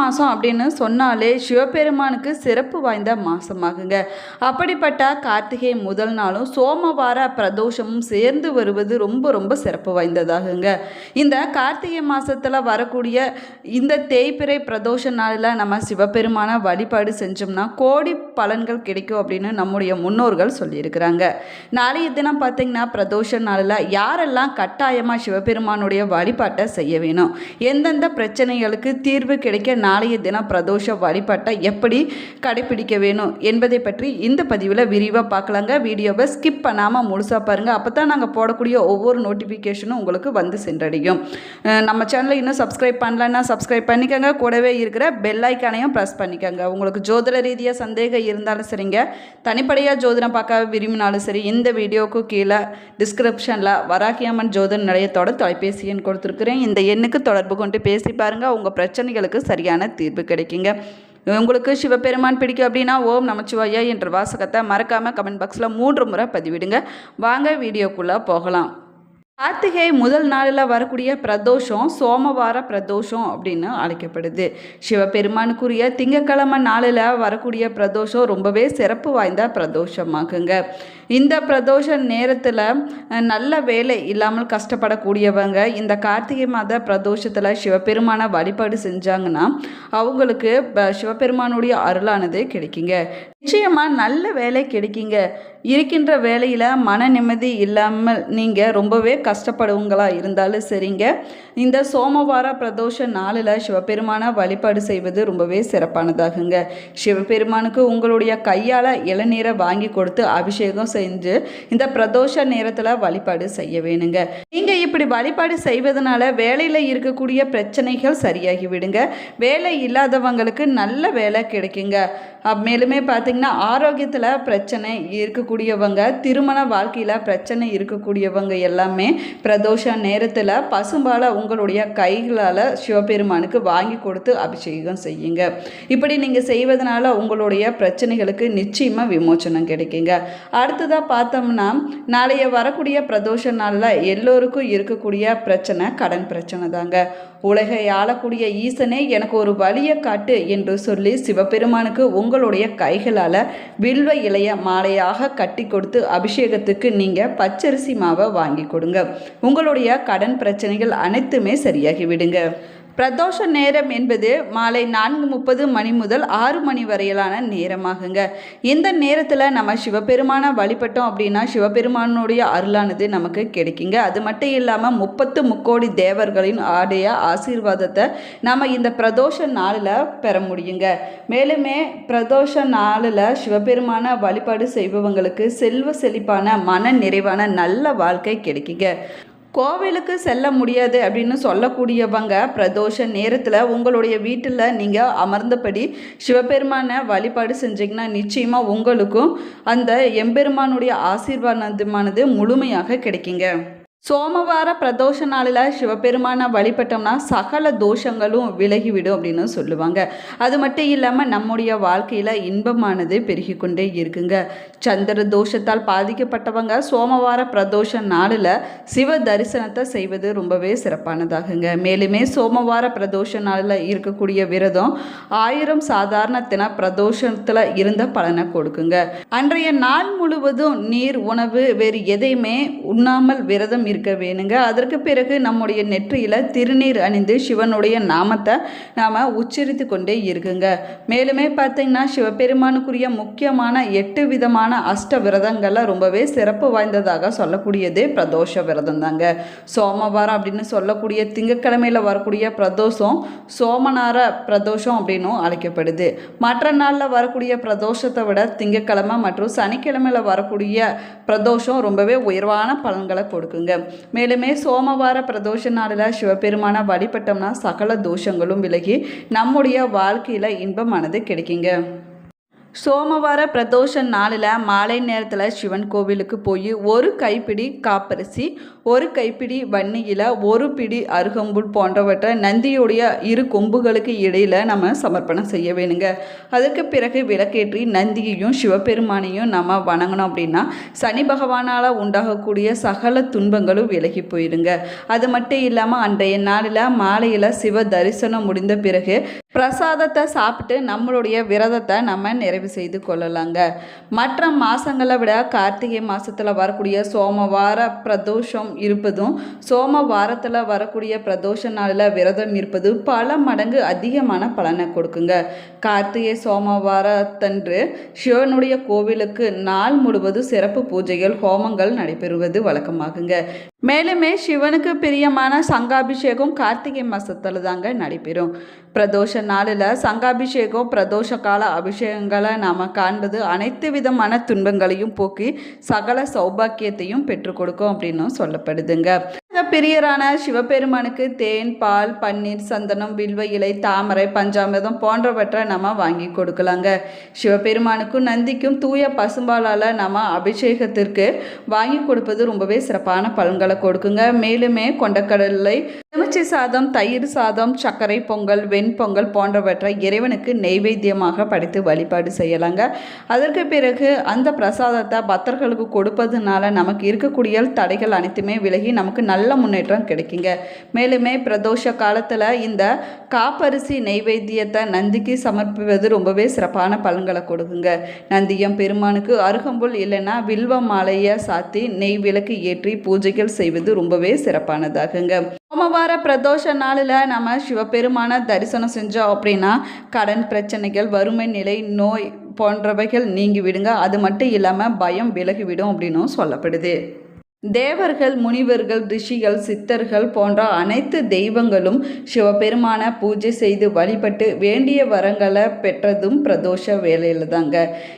மாதம் அப்படின்னு சொன்னாலே சிவபெருமானுக்கு சிறப்பு வாய்ந்த மாதமாகுங்க அப்படிப்பட்ட கார்த்திகை முதல் நாளும் சோமவார பிரதோஷமும் சேர்ந்து வருவது ரொம்ப ரொம்ப சிறப்பு வாய்ந்ததாகுங்க. இந்த கார்த்திகை மாதத்தில் வரக்கூடிய இந்த தேய்பிறை பிரதோஷ நாளில் நம்ம சிவபெருமான வழிபாடு செஞ்சோம்னா கோடி பலன்கள் கிடைக்கும் அப்படின்னு நம்முடைய முன்னோர்கள் சொல்லியிருக்கிறாங்க. நாளைய தினம் பார்த்தீங்கன்னா பிரதோஷ நாளில் யாரெல்லாம் கட்டாயமாக சிவபெருமானுடைய வழிபாட்டை செய்ய வேணும்? எந்தெந்த பிரச்சனைகளுக்கு தீர்வு கிடைக்க நாளைய தினம் பிரதோஷ வழிபாட்டை எப்படி கடைபிடிக்க வேணும் என்பதை பற்றி இந்த பதிவில் விரிவாக பார்க்கலாங்க. வீடியோவை ஸ்கிப் பண்ணாமல் முழுசாக பாருங்கள் அப்போ தான் நாங்கள் போடக்கூடிய ஒவ்வொரு நோட்டிஃபிகேஷனும் உங்களுக்கு வந்து சென்றடையும். நம்ம சேனலை இன்னும் சப்ஸ்கிரைப் பண்ணலன்னா சப்ஸ்கிரைப் பண்ணிக்கோங்க. கூடவே இருக்கிற பெல் ஐக்கானையும் ப்ரெஸ் பண்ணிக்கோங்க. உங்களுக்கு ஜோதிட ரீதியாக சந்தேகம் இருந்தாலும் சரிங்க. தனிப்படையாக ஜோதிடம் பார்க்க விரும்பினாலும் சரி இந்த வீடியோவுக்கு கீழே டிஸ்கிரிப்ஷனில் வராகியம்மன் ஜோதிட நிலையத்தோட தொலைபேசி எண் கொடுத்துருக்குறேன். இந்த எண்ணுக்கு தொடர்பு கொண்டு பேசி பாருங்கள் உங்கள் பிரச்சனைகளுக்கு சரியாக சரியான தீர்வு கிடைக்குங்க. உங்களுக்கு சிவபெருமான் பிடிக்கும் அப்படின்னா ஓம் நமச்சிவாயா என்ற வாசகத்தை மறக்காமல் கமெண்ட் பாக்ஸில் மூன்று முறை பதிவிடுங்க. வாங்க வீடியோக்குள்ளே போகலாம். கார்த்திகை முதல் நாளில் வரக்கூடிய பிரதோஷம் சோமவார பிரதோஷம் அப்படின்னு அழைக்கப்படுது. சிவபெருமானுக்குரிய திங்கக்கிழமை நாளில் வரக்கூடிய பிரதோஷம் ரொம்பவே சிறப்பு வாய்ந்த பிரதோஷமாகுங்க. இந்த பிரதோஷ நேரத்தில் நல்ல வேலை இல்லாமல் கஷ்டப்படக்கூடியவங்க இந்த கார்த்திகை மாத பிரதோஷத்தில் சிவபெருமானை வழிபாடு செஞ்சாங்கன்னா அவங்களுக்கு ப- சிவபெருமானுடைய அருளானது கிடைக்குங்க. நிச்சயமாக நல்ல வேலை கிடைக்குங்க. இருக்கின்ற வேலையில் மன நிம்மதி இல்லாமல் நீங்கள் ரொம்பவே கஷ்டப்படுவங்களா இருந்தாலும் சரிங்க. இந்த சோமவார பிரதோஷ நாளில் சிவபெருமானை வழிபாடு செய்வது ரொம்பவே சிறப்பானதாகுங்க. சிவபெருமானுக்கு உங்களுடைய கையால் இளநீரை வாங்கி கொடுத்து அபிஷேகம் செஞ்சு இந்த பிரதோஷ நேரத்தில் வழிபாடு செய்ய வேணுங்க. நீங்கள் இப்படி வழிபாடு செய்வதனால வேலையில் இருக்கக்கூடிய பிரச்சனைகள் சரியாகி விடுங்க. வேலை இல்லாதவங்களுக்கு நல்ல வேலை கிடைக்குங்க. மேலுமே பார்த்திங்கன்னா ஆரோக்கியத்தில் பிரச்சனை இருக்கக்கூடியவங்க திருமண வாழ்க்கையில் பிரச்சனை இருக்கக்கூடியவங்க எல்லாமே பிரதோஷ நேரத்தில் பசும்பாலை உங்களுடைய கைகளால் சிவபெருமானுக்கு வாங்கி கொடுத்து அபிஷேகம் செய்யுங்க. இப்படி நீங்கள் செய்வதனால உங்களுடைய பிரச்சனைகளுக்கு நிச்சயமாக விமோச்சனம் கிடைக்குங்க. அடுத்ததாக பார்த்தோம்னா நாளைய வரக்கூடிய பிரதோஷ நாளில் எல்லோருக்கும் இருக்கக்கூடிய பிரச்சனை கடன் பிரச்சனை தாங்க. உலகை ஆளக்கூடிய ஈசனே எனக்கு ஒரு வழியை காட்டு என்று சொல்லி சிவபெருமானுக்கு உங்களுடைய கைகளால் வில்வ இலைய மாலையாக கட்டி கொடுத்து அபிஷேகத்துக்கு நீங்கள் பச்சரிசி மாவை வாங்கி கொடுங்க. உங்களுடைய கடன் பிரச்சனைகள் அனைத்துமே சரியாகி விடுங்க பிரதோஷ நேரம் என்பது மாலை நான்கு முப்பது மணி முதல் ஆறு மணி வரையிலான நேரமாகுங்க. இந்த நேரத்தில் நம்ம சிவபெருமானை வழிபட்டோம் அப்படின்னா சிவபெருமானுடைய அருளானது நமக்கு கிடைக்குங்க. அது மட்டும் இல்லாமல் முப்பத்து முக்கோடி தேவர்களின் ஆடைய ஆசீர்வாதத்தை நம்ம இந்த பிரதோஷ நாளில் பெற முடியுங்க. மேலுமே பிரதோஷ நாளில் சிவபெருமான வழிபாடு செய்பவங்களுக்கு செல்வ செழிப்பான மன நிறைவான நல்ல வாழ்க்கை கிடைக்குங்க. கோவிலுக்கு செல்ல முடியாது அப்படின்னு சொல்லக்கூடியவங்க பிரதோஷ நேரத்தில் உங்களுடைய வீட்டில் நீங்கள் அமர்ந்தபடி சிவபெருமானை வழிபாடு செஞ்சீங்கன்னா நிச்சயமாக உங்களுக்கும் அந்த எம்பெருமானுடைய ஆசீர்வாதமானது முழுமையாக கிடைக்குங்க. சோமவார பிரதோஷ நாளில் சிவபெருமானை வழிபட்டோம்னா சகல தோஷங்களும் விலகிவிடும் அப்படின்னு சொல்லுவாங்க. அது மட்டும் இல்லாமல் நம்முடைய வாழ்க்கையில் இன்பமானது பெருகி கொண்டே இருக்குங்க. சந்திர தோஷத்தால் பாதிக்கப்பட்டவங்க சோமவார பிரதோஷ நாளில் சிவ தரிசனத்தை செய்வது ரொம்பவே சிறப்பானதாகுங்க. மேலுமே சோமவார பிரதோஷ நாளில் இருக்கக்கூடிய விரதம் ஆயிரம் சாதாரண தின பிரதோஷத்தில் இருந்த பலனை கொடுக்குங்க. அன்றைய நாள் முழுவதும் நீர் உணவு வேறு எதையுமே உண்ணாமல் விரதம் இருக்க வேணுங்க. அதற்கு பிறகு நம்முடைய நெற்றியில் திருநீர் அணிந்து சிவனுடைய நாமத்தை நாம் உச்சரித்து கொண்டே இருக்குங்க மேலுமே பார்த்தீங்கன்னா சிவபெருமானுக்குரிய முக்கியமான எட்டு விதமான அஷ்ட விரதங்கள்லாம் ரொம்பவே சிறப்பு வாய்ந்ததாக சொல்லக்கூடியது பிரதோஷ விரதம் தாங்க சோமவாரம் அப்படின்னு சொல்லக்கூடிய திங்கக்கிழமையில் வரக்கூடிய பிரதோஷம் சோமனார பிரதோஷம் அப்படின்னும் அழைக்கப்படுது. மற்ற நாளில் வரக்கூடிய பிரதோஷத்தை விட திங்கட்கிழமை மற்றும் சனிக்கிழமையில் வரக்கூடிய பிரதோஷம் ரொம்பவே உயர்வான பலன்களை கொடுக்குங்க. மேலுமே சோமவார பிரதோஷ நாளில் சிவபெருமானை வழிபட்டோம்னா சகல தோஷங்களும் விலகி நம்முடைய வாழ்க்கையில் இன்பமானது கிடைக்குங்க. சோமவார பிரதோஷ நாளில் மாலை நேரத்தில் சிவன் கோவிலுக்கு போய் ஒரு கைப்பிடி காப்பரிசி ஒரு கைப்பிடி வன்னியில் ஒரு பிடி அருகம்புல் போன்றவற்றை நந்தியுடைய இரு கொம்புகளுக்கு இடையில் நம்ம சமர்ப்பணம் செய்ய வேணுங்க. அதுக்கு பிறகு விளக்கேற்றி நந்தியையும் சிவபெருமானையும் நம்ம வணங்கணும் அப்படின்னா சனி பகவானால் உண்டாகக்கூடிய சகல துன்பங்களும் விலகி போயிடுங்க அது மட்டும் இல்லாமல் அன்றைய நாளில் மாலையில் சிவ தரிசனம் முடிந்த பிறகு பிரசாதத்தை சாப்பிட்டு நம்மளுடைய விரதத்தை நம்ம நிறைவு செய்து கொள்ளலாங்க. மற்ற மாதங்களை விட கார்த்திகை மாதத்தில் வரக்கூடிய சோமவார பிரதோஷம் இருப்பதும் சோமவாரத்தில் வரக்கூடிய பிரதோஷ நாளில் விரதம் இருப்பது பல மடங்கு அதிகமான பலனை கொடுக்குங்க. கார்த்திகை சோமவாரத்தன்று சிவனுடைய கோவிலுக்கு நாள் முழுவதும் சிறப்பு பூஜைகள் ஹோமங்கள் நடைபெறுவது வழக்கமாகுங்க. மேலுமே சிவனுக்கு பிரியமான சங்காபிஷேகம் கார்த்திகை மாதத்தில் தாங்க நடைபெறும். பிரதோஷ நாளில் சங்காபிஷேகம் பிரதோஷ கால அபிஷேகங்களை நாம் காண்பது அனைத்து விதமான துன்பங்களையும் போக்கி சகல சௌபாக்கியத்தையும் பெற்றுக் கொடுக்கும் அப்படின்னும் சொல்லப்படுதுங்க. பிரியரான சிவபெருமானுக்கு தேன் பால் பன்னீர் சந்தனம் வில்வ இலை தாமரை பஞ்சாமிரதம் போன்றவற்றை நம்ம வாங்கி கொடுக்கலாங்க. சிவபெருமானுக்கும் நந்திக்கும் தூய பசும்பாலால் நம்ம அபிஷேகத்திற்கு வாங்கி கொடுப்பது ரொம்பவே சிறப்பான பலன்களை கொடுக்குங்க. மேலுமே கொண்டக்கடலை எலுமிச்சை சாதம் தயிர் சாதம் சர்க்கரை பொங்கல் வெண்பொங்கல் போன்றவற்றை இறைவனுக்கு நெய்வேத்தியமாக படைத்து வழிபாடு செய்யலாங்க. அதற்கு பிறகு அந்த பிரசாதத்தை பக்தர்களுக்கு கொடுப்பதுனால நமக்கு இருக்கக்கூடிய தடைகள் அனைத்துமே விலகி நமக்கு நல்ல முன்னேற்றம் கிடைக்குங்க. மேலுமே பிரதோஷ காலத்தில் இந்த காப்பரிசி நெய்வேத்தியத்தை நந்திக்கு சமர்ப்பிப்பது ரொம்பவே சிறப்பான பலன்களை கொடுக்குங்க. நந்தியம் பெருமானுக்கு அருகம்புல் இல்லைன்னா வில்வ மாலையை சாத்தி நெய் விளக்கு ஏற்றி பூஜைகள் செய்வது ரொம்பவே சிறப்பானதாகுங்க. சோமவார பிரதோஷ நாளில் நம்ம சிவபெருமான தரிசனம் செஞ்சோம் அப்படின்னா கடன் பிரச்சனைகள் வறுமை நிலை நோய் போன்றவைகள் நீங்கி விடுங்க. அது மட்டும் இல்லாமல் பயம் விலகிவிடும் அப்படின்னும் சொல்லப்படுது. தேவர்கள் முனிவர்கள் ரிஷிகள் சித்தர்கள் போன்ற அனைத்து தெய்வங்களும் சிவபெருமான பூஜை செய்து வழிபட்டு வேண்டிய வரங்களை பெற்றதும் பிரதோஷ வேலையில் தாங்க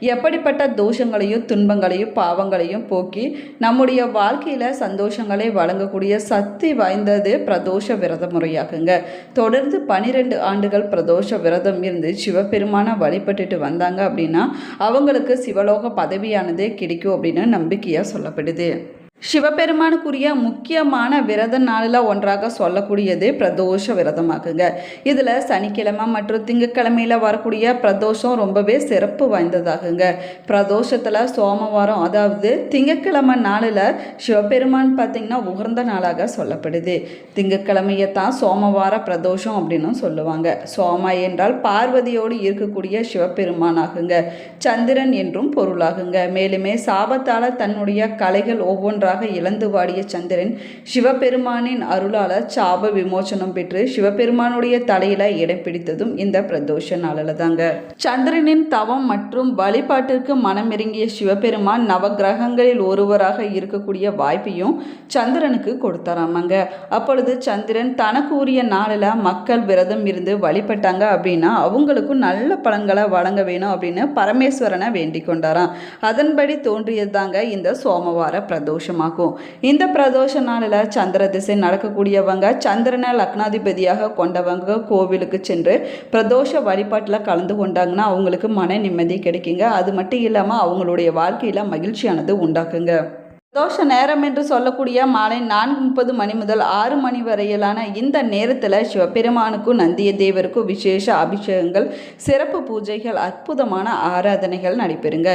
எப்படிப்பட்ட தோஷங்களையும் துன்பங்களையும் பாவங்களையும் போக்கி நம்முடைய வாழ்க்கையில் சந்தோஷங்களை வழங்கக்கூடிய சக்தி வாய்ந்தது பிரதோஷ விரத முறையாகுங்க. தொடர்ந்து பனிரெண்டு ஆண்டுகள் பிரதோஷ விரதம் இருந்து சிவபெருமான வழிபட்டுட்டு வந்தாங்க அப்படின்னா அவங்களுக்கு சிவலோக பதவியானது கிடைக்கும் அப்படின்னு நம்பிக்கையாக சொல்லப்படுது. சிவபெருமானுக்குரிய முக்கியமான விரத நாளில் ஒன்றாக சொல்லக்கூடியது பிரதோஷ விரதமாகுங்க இதில் சனிக்கிழமை மற்றும் திங்கக்கிழமையில் வரக்கூடிய பிரதோஷம் ரொம்பவே சிறப்பு வாய்ந்ததாகுங்க. பிரதோஷத்தில் சோமவாரம் அதாவது திங்கக்கிழமை நாளில் சிவபெருமான் பார்த்திங்கன்னா உகர்ந்த நாளாக சொல்லப்படுது. திங்கக்கிழமையை தான் சோமவார பிரதோஷம் அப்படின்னு சொல்லுவாங்க. சோமா என்றால் பார்வதியோடு இருக்கக்கூடிய சிவபெருமான் ஆகுங்க சந்திரன் என்றும் பொருளாகுங்க. மேலுமே சாபத்தால் தன்னுடைய கலைகள் ஒவ்வொன்றாக ஒன்றாக இழந்து வாடிய சந்திரன் சிவபெருமானின் அருளால சாப விமோசனம் பெற்று சிவபெருமானுடைய தலையில இடம் பிடித்ததும் இந்த பிரதோஷ நாளில் தாங்க சந்திரனின் தவம் மற்றும் வழிபாட்டிற்கு மனமிறங்கிய சிவபெருமான் நவகிரகங்களில் ஒருவராக இருக்கக்கூடிய வாய்ப்பையும் சந்திரனுக்கு கொடுத்தாராமாங்க. அப்பொழுது சந்திரன் தனக்கு உரிய நாளில் மக்கள் விரதம் இருந்து வழிபட்டாங்க அப்படின்னா அவங்களுக்கும் நல்ல பலன்களை வழங்க வேணும் அப்படின்னு பரமேஸ்வரனை வேண்டிக் கொண்டாராம். அதன்படி தோன்றியது தாங்க இந்த சோமவார பிரதோஷம். ஆகும் இந்த பிரதோஷ நாளில் சந்திர திசை நடக்கக்கூடியவங்க சந்திரனை லக்னாதிபதியாக கொண்டவங்க கோவிலுக்கு சென்று பிரதோஷ வழிபாட்டில் கலந்து கொண்டாங்கன்னா அவங்களுக்கு மன நிம்மதி கிடைக்குங்க. அது மட்டும் இல்லாமல் அவங்களுடைய வாழ்க்கையில் மகிழ்ச்சியானது உண்டாக்குங்க. தோஷ நேரம் என்று சொல்லக்கூடிய மாலை நான்கு முப்பது மணி முதல் ஆறு மணி வரையிலான இந்த நேரத்தில் சிவபெருமானுக்கும் நந்திய தேவருக்கும் விசேஷ அபிஷேகங்கள் சிறப்பு பூஜைகள் அற்புதமான ஆராதனைகள் நடைபெறுங்க.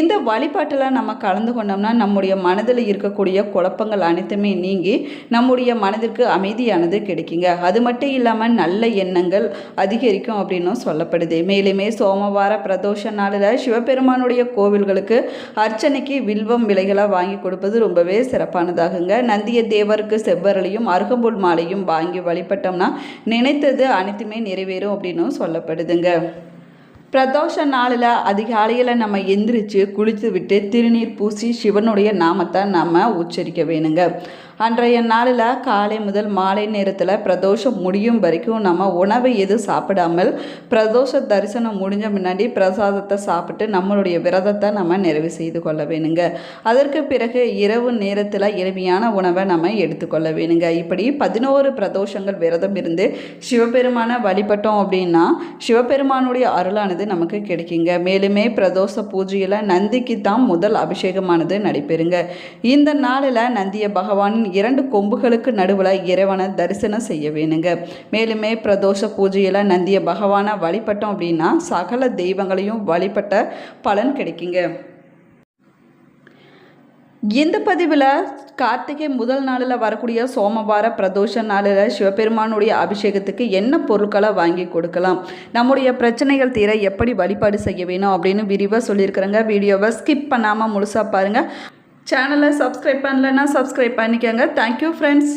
இந்த வழிபாட்டில் நம்ம கலந்து கொண்டோம்னா நம்முடைய மனதில் இருக்கக்கூடிய குழப்பங்கள் அனைத்துமே நீங்கி நம்முடைய மனதிற்கு அமைதியானது கிடைக்குங்க. அது மட்டும் இல்லாமல் நல்ல எண்ணங்கள் அதிகரிக்கும் அப்படின்னும் சொல்லப்படுது. மேலுமே சோமவார பிரதோஷ நாளில் சிவபெருமானுடைய கோவில்களுக்கு அர்ச்சனைக்கு வில்வம் விலைகளை வாங்கி கொடுப்போம் கொடுப்பது ரொம்பவே சிறப்பானதாகுங்க. நந்திய தேவருக்கு செவ்வரலையும் அருகம்புல் மாலையும் வாங்கி வழிபட்டோம்னா நினைத்தது அனைத்துமே நிறைவேறும் அப்படின்னும் சொல்லப்படுதுங்க. பிரதோஷ நாளில் அதிகாலையில் நம்ம எந்திரிச்சு குளித்து விட்டு திருநீர் பூசி சிவனுடைய நாமத்தை நம்ம உச்சரிக்க வேணுங்க. அன்றைய நாளில் காலை முதல் மாலை நேரத்தில் பிரதோஷம் முடியும் வரைக்கும் நம்ம உணவை எதுவும் சாப்பிடாமல் பிரதோஷ தரிசனம் முடிஞ்ச முன்னாடி பிரசாதத்தை சாப்பிட்டு நம்மளுடைய விரதத்தை நம்ம நிறைவு செய்து கொள்ள வேணுங்க. அதற்கு பிறகு இரவு நேரத்தில் எளிமையான உணவை நம்ம எடுத்துக்கொள்ள வேணுங்க. இப்படி பதினோரு பிரதோஷங்கள் விரதம் இருந்து சிவபெருமானை வழிபட்டோம் அப்படின்னா சிவபெருமானுடைய அருளானது நமக்கு கிடைக்குங்க. மேலுமே பிரதோஷ பூஜையில் நந்திக்கு தான் முதல் அபிஷேகமானது நடைபெறுங்க. இந்த நாளில் நந்திய பகவானின் இரண்டு கொம்புகளுக்கு நடுவில் இறைவனை தரிசனம் செய்ய வேணுங்க. மேலுமே பிரதோஷ பூஜையில் நந்திய பகவானை வழிபட்டோம் அப்படின்னா சகல தெய்வங்களையும் வழிபட்ட பலன் கிடைக்குங்க. இந்த பதிவில் கார்த்திகை முதல் நாளில் வரக்கூடிய சோமவார பிரதோஷ நாளில் சிவபெருமானுடைய அபிஷேகத்துக்கு என்ன பொருட்களை வாங்கி கொடுக்கலாம் நம்முடைய பிரச்சனைகள் தீர எப்படி வழிபாடு செய்ய வேணும் அப்படின்னு விரிவாக சொல்லியிருக்கிறேங்க. வீடியோவை ஸ்கிப் பண்ணாமல் முழுசாக பாருங்கள் சேனலை சப்ஸ்கிரைப் பண்ணலைன்னா சப்ஸ்கிரைப் பண்ணிக்கோங்க. Thank you friends